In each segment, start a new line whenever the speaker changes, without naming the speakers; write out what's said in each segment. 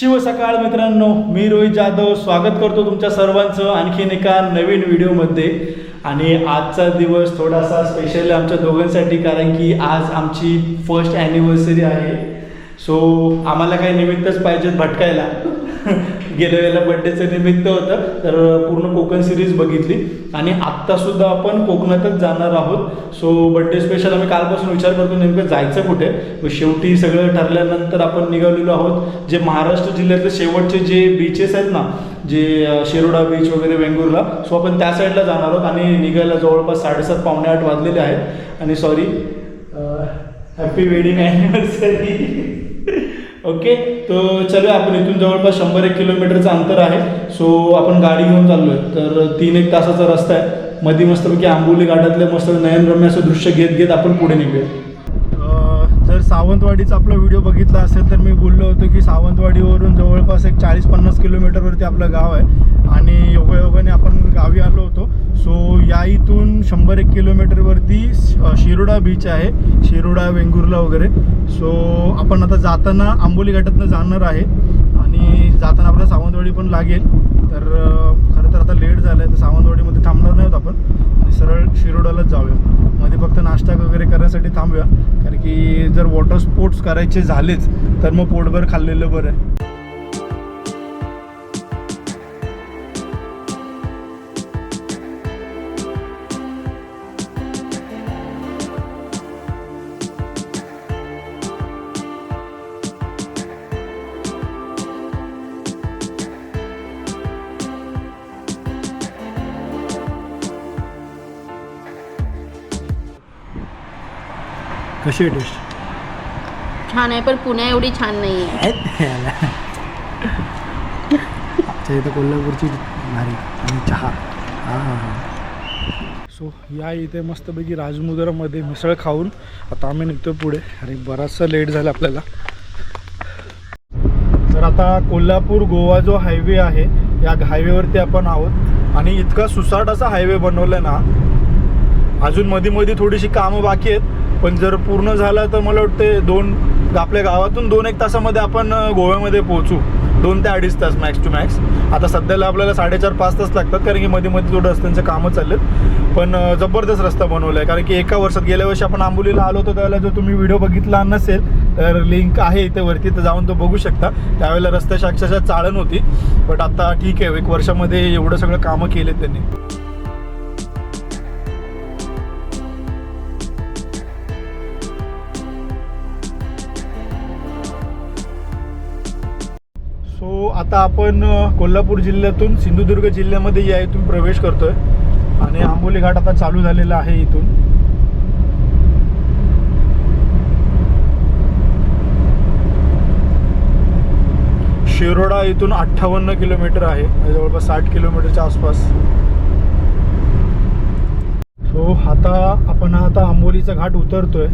शिव सकाळ मित्रांनो मी रोहित जाधव स्वागत करतो तुमच्या सर्वांचं आणखीन एका नवीन व्हिडिओमध्ये. आणि आजचा दिवस थोडासा स्पेशल आहे आमच्या दोघांसाठी कारण की आज आमची फर्स्ट ॲनिव्हर्सरी आहे. सो आम्हाला काही निमित्तच पाहिजेत भटकायला. गेल्या वेळेला बड्डेचं निमित्त होतं तर पूर्ण कोकण सिरीज बघितली. आणि आत्तासुद्धा आपण कोकणातच जाणार आहोत. सो बड्डे स्पेशल आम्ही कालपासून विचार करतो नेमकं जायचं कुठे? शेवटी सगळं ठरल्यानंतर आपण निघालेलो आहोत. जे महाराष्ट्र जिल्ह्यातले शेवटचे जे बीचेस आहेत ना जे शिरोडा बीच वगैरे वेंगुर्ला सो आपण त्या साईडला जाणार आहोत. आणि निघायला जवळपास साडेसात पावणे आठ वाजलेले आहेत. आणि sorry happy wedding anniversary okay तर चलो आपण. इथून जवळपास शंभर एक किलोमीटरचं अंतर आहे. सो आपण गाडी घेऊन चाललोय. तर तीन एक तासाचा रस्ता आहे. मध्ये मस्तपैकी आंबोली घाटातले मस्त नयनरम्य असं दृश्य घेत घेत आपण पुढे निघूया. सावंतवाडीचा आपला व्हिडिओ बघितला असेल तर मी बोललो होतो की सावंतवाडीवरून जवळपास एक चाळीस पन्नास किलोमीटरवरती आपलं गाव आहे. आणि योगायोगाने आपण गावी आलो होतो. सो या इथून शंभर एक किलोमीटरवरती श- शिरोडा बीच आहे. शिरोडा वेंगुर्ला वगैरे. सो आपण आता जाताना आंबोली घाटातनं जाणार आहे. आणि जाताना आपल्याला सावंतवाडी पण लागेल. तर खरं तर आता लेट झालं आहे तर सावंतवाडीमध्ये थांबणार नाही आहोत आपण आणि सरळ शिरोडालाच जाऊया. मध्ये फक्त नाश्ता वगैरे करण्यासाठी थांबूया. कारण की जर वॉटर स्पोर्ट्स करायचे झालेच तर मग पोटभर खाल्लेलं बरं आहे. कशी आहे टेस्ट
छान आहे पण पुण्या एवढी छान नाही आहे
आमच्या इथं कोल्हापूरची भारी आणि चहा. सो या इथे मस्तपैकी राजमुद्रामध्ये मिसळ खाऊन आता आम्ही निघतो पुढे. आणि बराचसा लेट झाला आपल्याला. तर आता कोल्हापूर गोवा जो हायवे आहे या हायवेवरती आपण आहोत. आणि इतका सुसाट असा हायवे बनवला ना अजून मध्ये मध्ये थोडीशी कामं बाकी आहेत. पण जर पूर्ण झालं तर मला वाटते दोन आपल्या गावातून दोन एक तासामध्ये आपण गोव्यामध्ये पोहोचू. दोन ते अडीच तास मॅक्स टू मॅक्स आता सध्याला आपल्याला साडेचार पाच तास लागतात कारण की मध्ये मध्ये थोडं रस्त्यांचं कामं चाललेत. पण जबरदस्त रस्ता बनवला आहे कारण की एका वर्षात गेल्या वर्षी आपण आंबोलीला आलो होतो त्यावेळेला जर तुम्ही व्हिडिओ बघितला नसेल तर लिंक आहे इथे वरती तर जाऊन तो बघू शकता. त्यावेळेला रस्त्याची अक्षरशः चाळण होती. बट आता ठीक आहे एक वर्षामध्ये एवढं सगळं कामं केलेत त्यांनी. आता आपण कोल्हापूर जिल्ह्यातून सिंधुदुर्ग जिल्ह्यामध्ये या इथून प्रवेश करतोय. आणि आंबोली घाट आता चालू झालेला आहे इथून. शिरोडा इथून अठ्ठावन्न किलोमीटर आहे. जवळपास साठ किलोमीटरच्या आसपास. सो आता आपण आता आंबोलीचा घाट उतरतोय.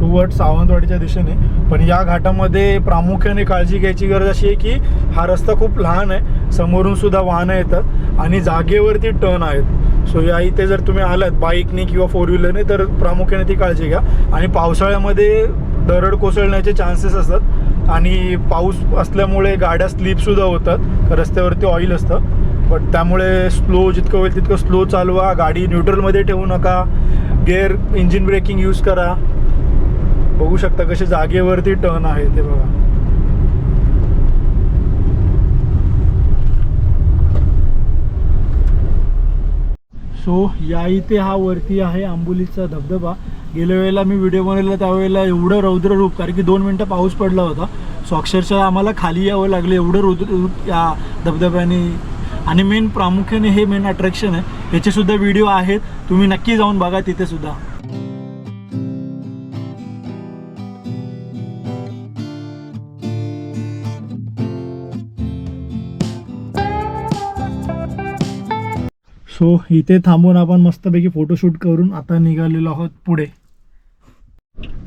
टुवर्ड सावंतवाडीच्या दिशेने. पण या घाटामध्ये प्रामुख्याने काळजी घ्यायची गरज अशी आहे की हा रस्ता खूप लहान आहे. समोरून सुद्धा वाहनं येतात आणि जागेवरती टर्न आहेत. सो या इथे जर तुम्ही आलात बाईकने किंवा फोर व्हीलरने तर प्रामुख्याने ती काळजी घ्या. आणि पावसाळ्यामध्ये दरड कोसळण्याचे चान्सेस असतात. आणि पाऊस असल्यामुळे गाड्या स्लीपसुद्धा होतात. रस्त्यावरती ऑइल असतं. बट त्यामुळे स्लो जितकं होईल तितकं स्लो चालवा. गाडी न्यूट्रलमध्ये ठेवू नका. गेअर इंजिन ब्रेकिंग यूज करा. बघू शकता कसे जागेवरती टर्न आहे ते बघा. सो या इथे हा वरती आहे आंबोलीचा धबधबा. गेल्या वेळेला मी व्हिडिओ बनवला त्यावेळेला एवढं रौद्र रूप कारण की दोन मिनटं पाऊस पडला होता. सो अक्षरशः आम्हाला खाली यावं लागलं एवढं रौद्र रूप या धबधब्याने. आणि मेन प्रामुख्याने हे मेन अट्रॅक्शन आहे. याचे सुद्धा व्हिडिओ आहेत. तुम्ही नक्की जाऊन बघा तिथे सो इथे थांबून आपण मस्तपैकी फोटोशूट करून आता निघालेलो आहोत पुढे.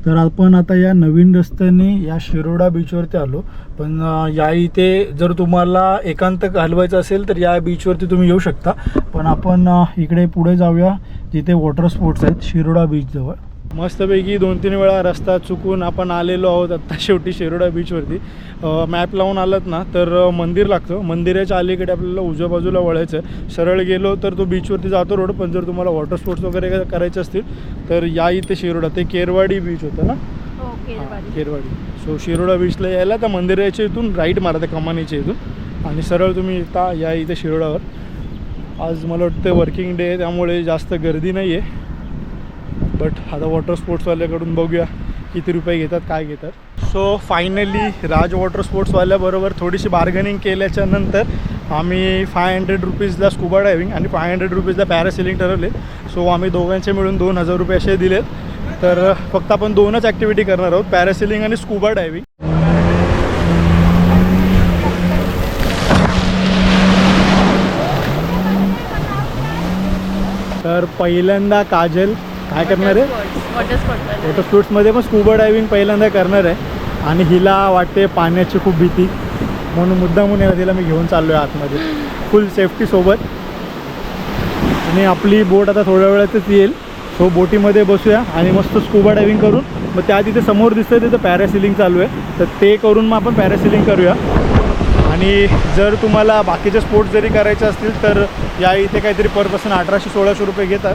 तर आपण आता या नवीन रस्त्याने या शिरोडा बीचवरती आलो. पण या इथे जर तुम्हाला एकांत घालवायचं असेल तर या बीचवरती तुम्ही येऊ शकता. पण आपण इकडे पुढे जाऊया जिथे वॉटर स्पोर्ट्स आहेत शिरोडा बीचजवळ मस्तपैकी दोन तीन वेळा रस्ता चुकून आपण आलेलो आहोत आत्ता शेवटी शिरोडा बीचवरती मॅप लावून आलात ना तर मंदिर लागतं. मंदिराच्या अलीकडे आपल्याला उजव्या बाजूला वळायचं आहे. सरळ गेलो तर तो बीचवरती जातो रोड पण जर तुम्हाला वॉटर स्पोर्ट्स वगैरे करायचे असतील तर या इथे शिरोडा. ते केरवाडी बीच होतं ना? हां, केरवाडी. सो शिरोडा बीचला यायला त्या मंदिराच्या इथून राईट मारा त्या कमानीच्या इथून. आणि सरळ तुम्ही येता या इथे शिरोडावर. आज मला वाटतं वर्किंग डे आहे त्यामुळे जास्त गर्दी नाही आहे बट आता वॉटर स्पोर्ट्सवाल्याकडून बघूया किती रुपये घेतात काय घेतात. सो फायनली राज वॉटर स्पोर्ट्सवाल्याबरोबर थोडीशी बार्गनिंग केल्याच्यानंतर आम्ही फाय हंड्रेड रुपीजला स्कुबा डायव्हिंग आणि फाय हंड्रेड रुपीजला पॅरासिलिंग ठरवले. सो आम्ही दोघांचे मिळून दोन हजार रुपये असे दिलेत. तर फक्त आपण दोनच ॲक्टिव्हिटी करणार आहोत पॅरासिलिंग आणि स्कुबा डायव्हिंग तर पहिल्यांदा काजल काय करणार आहे?
वॉटर
स्पोर्ट्समध्ये पण स्कुबा डायव्हिंग पहिल्यांदा करणार आहे. आणि हिला वाटते पाण्याची खूप भीती. म्हणून मुद्दा म्हणून तिला मी घेऊन चाललो आहे आतमध्ये. फुल सेफ्टी सोबत. आणि आपली बोट आता थोड्या वेळातच येईल. सो बोटीमध्ये बसूया आणि मस्त स्कुबा डायव्हिंग करून. मग त्या तिथे समोर दिसतं तिथं पॅरासिलिंग चालू आहे. तर ते करून मग आपण पॅरासिलिंग करूया. आणि जर तुम्हाला बाकीचे स्पोर्ट्स जरी करायचे असतील तर या इथे काहीतरी पर पर्सन अठराशे सोळाशे रुपये घेतात.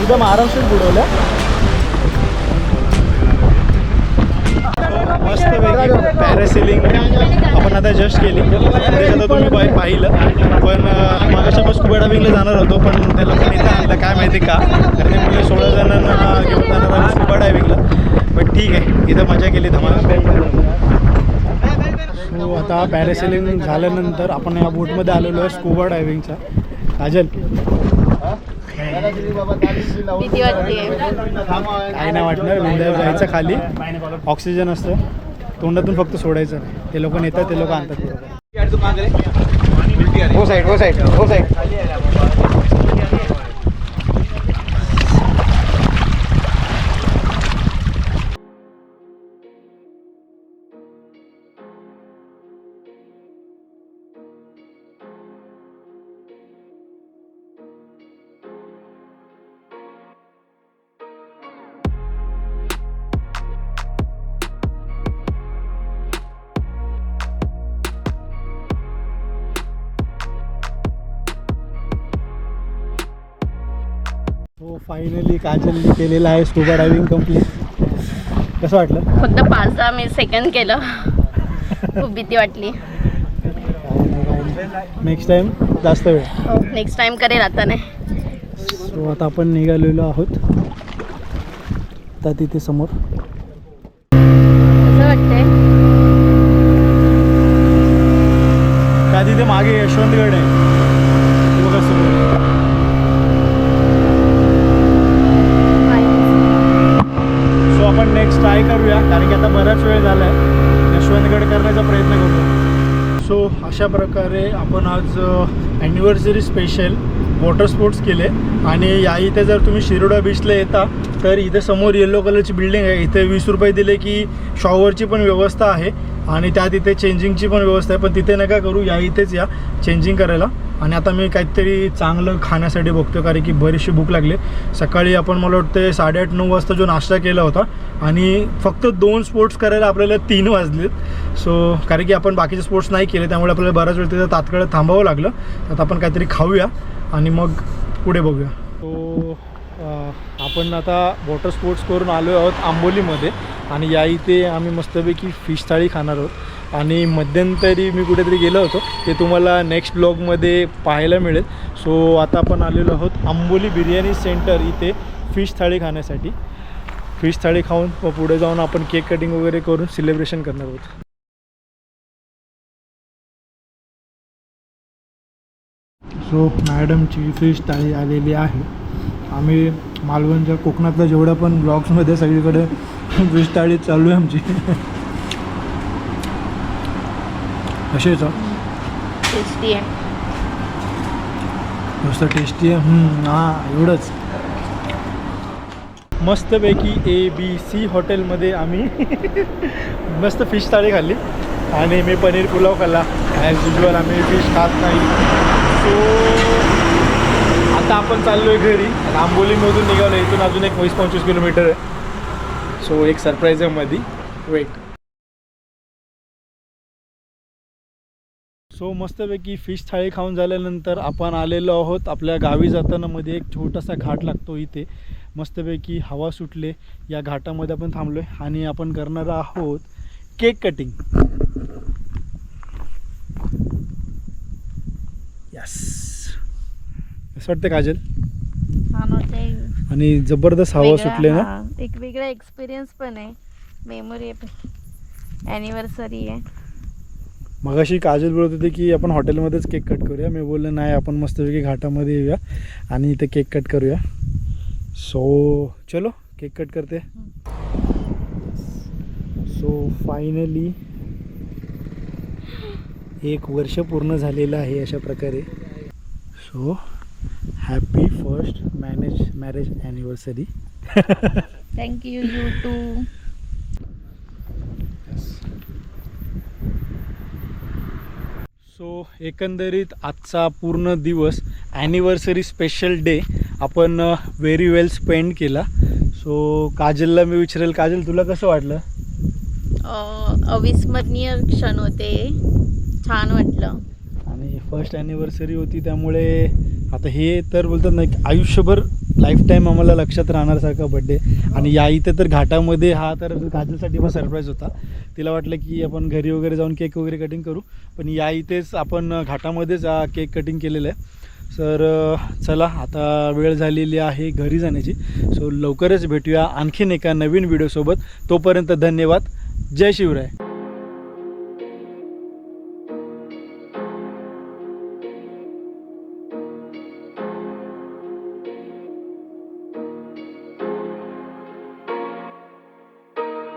एकदम आरामशीर बुडवलं. मस्त पॅरासिलिंग आपण आता जस्ट केली. त्याच्यात तुम्ही पाहि- पाहिलं. पण मागाच्या पण स्कुबा डायव्हिंगला जाणार होतो पण त्याला पण इथं आणलं काय माहिती का? ते म्हणजे सोळा जणांना घेऊन जाणार आहोत स्कुबा डायव्हिंगला पण ठीक आहे इथं मजा केली धमाल सो आता पॅरासेलिंग झाल्यानंतर आपण या बोटमध्ये आलेलो आहे स्कुबा डायव्हिंगचा काजल
भीती वाटते.
काय नाही वाटणार विंध्यावर जायचं खाली. ऑक्सिजन असतं. तोंडातून फक्त सोडायचं नाही. ते लोक नेतात ते लोक आणतात. बरोबर
वो साइड वो साइड वो
हो फायनली काजलने केलेलं आहे स्कुबा डायव्हिंग कंप्लीट कसं वाटलं?
फक्त पाच दहा मी सेकंड केलं. खूप भीती वाटली.
नेक्स्ट टाइम जास्त वेळ.
हो नेक्स्ट टाइम करेल आता नाही.
सो आता आपण निघालेलो आहोत. आता तिथे समोर.
वाटतंय.
त्या तिथे मागे यशवंतगड आहे ते बघा समोर. सो आपण नेक्स्ट ट्राय करूया कारण की आता बराच वेळ झाला आहे यशवंतगड करण्याचा प्रयत्न करू सो अशा प्रकारे आपण आज ॲनिव्हर्सरी स्पेशल वॉटर स्पोर्ट्स केले. आणि या इथे जर तुम्ही शिरोडा बीचला येता तर इथे समोर येलो कलरची बिल्डिंग आहे. इथे वीस रुपये दिले की शॉवरची पण व्यवस्था आहे. आणि त्या तिथे चेंजिंगची पण व्यवस्था आहे. पण तिथे नका करू या इथेच या चेंजिंग करायला. आणि आता मी काहीतरी चांगलं खाण्यासाठी बघतो कारण की बरीचशी भूक लागली. सकाळी आपण मला वाटते साडेआठ नऊ वाजता जो नाश्ता केला होता आणि फक्त दोन स्पोर्ट्स करायला आपल्याला तीन वाजलेत. सो कारण की आपण बाकीचे स्पोर्ट्स नाही केले त्यामुळे आपल्याला बराच वेळ तिथं तात्काळ थांबावं लागलं. आता आपण काहीतरी खाऊया आणि मग पुढे बघूया. सो आपण आता वॉटर स्पोर्ट्स करून आलो आहोत आंबोलीमध्ये. आणि या इथे आम्ही मस्तपैकी फिश थाळी खाणार आहोत. आणि मध्यंतरी मी कुठेतरी गेलो होतो. ते तुम्हाला नेक्स्ट ब्लॉगमध्ये पाहायला मिळेल. सो आता आपण आलेलो आहोत आंबोली बिर्याणी सेंटर इथे फिश थाळी खाण्यासाठी. फिश थाळी खाऊन व पुढे जाऊन आपण केक कटिंग वगैरे करून सेलिब्रेशन करणार आहोत. सो मॅडमची फिश थाळी आलेली आहे. आम्ही मालवणच्या कोकणातल्या जेवढ्या पण ब्लॉग्समध्ये सगळीकडे फिश थाळी चालू आहे आमची. असेच
टेस्टी आहे.
मस्त टेस्टी आहे. हम्म, हां एवढंच. मस्तपैकी ए बी सी हॉटेलमध्ये आम्ही मस्त फिश थाळी खाल्ली. आणि मी पनीर पुलाव खाल्ला. ॲज युजल आम्ही फिश खात नाही. सो आता आपण चाललो आहे घरी आंबोलीमधून निघालो इथून अजून एक वीस पंचवीस किलोमीटर आहे. सो एक सरप्राईज आहे मध्ये. वेट सो मस्तपैकी फिश थाळी खाऊन झाल्यानंतर आपण आलेलो आहोत आपल्या गावी जाताना मध्ये एक छोटासा घाट लागतो इथे. मस्तपैकी हवा सुटले. या घाटामध्ये आपण थांबलो आहे आणि आपण करणार आहोत केक कटिंग यस असं वाटतं काजल? आणि जबरदस्त हवा
वेगळा-
सुटले ना?
हा, एक वेगळा एक्सपिरियन्स पण आहे. मेमोरी ॲनिव्हर्सरी आहे.
मगाशी काजल बोलत होते की आपण हॉटेलमध्येच केक कट करूया. मी बोललो नाही आपण मस्तपैकी घाटामध्ये येऊया आणि इथे केक कट करूया. सो चलो केक कट करते. सो फायनली एक वर्ष पूर्ण झालेलं आहे अशा प्रकारे. So happy first manage marriage anniversary
thank you you too
so एकंदरीत आजचा पूर्ण दिवस ॲनिव्हर्सरी स्पेशल डे आपण व्हेरी वेल स्पेंड केला. सो काजलला मी विचारेल काजल तुला कसं वाटलं?
अविस्मरणीय क्षण होते. छान वाटलं.
आणि फर्स्ट ॲनिव्हर्सरी होती त्यामुळे आता हे तर बोलतात ना की आयुष्यभर लाईफ टाईम आम्हाला लक्षात राहणारसारखा बड्डे आणि या इथे तर घाटामध्ये हा तर काजलसाठी पण सरप्राईज होता. तिला वाटलं की आपण घरी वगैरे जाऊन केक वगैरे कटिंग करू. पण या इथेच आपण घाटामध्येच हा केक कटिंग केलेलं आहे. सर चला आता वेळ झालेली आहे घरी जाण्याची. सो लवकरच भेटूया आणखीन एका नवीन व्हिडिओसोबत तोपर्यंत धन्यवाद. जय शिवराय.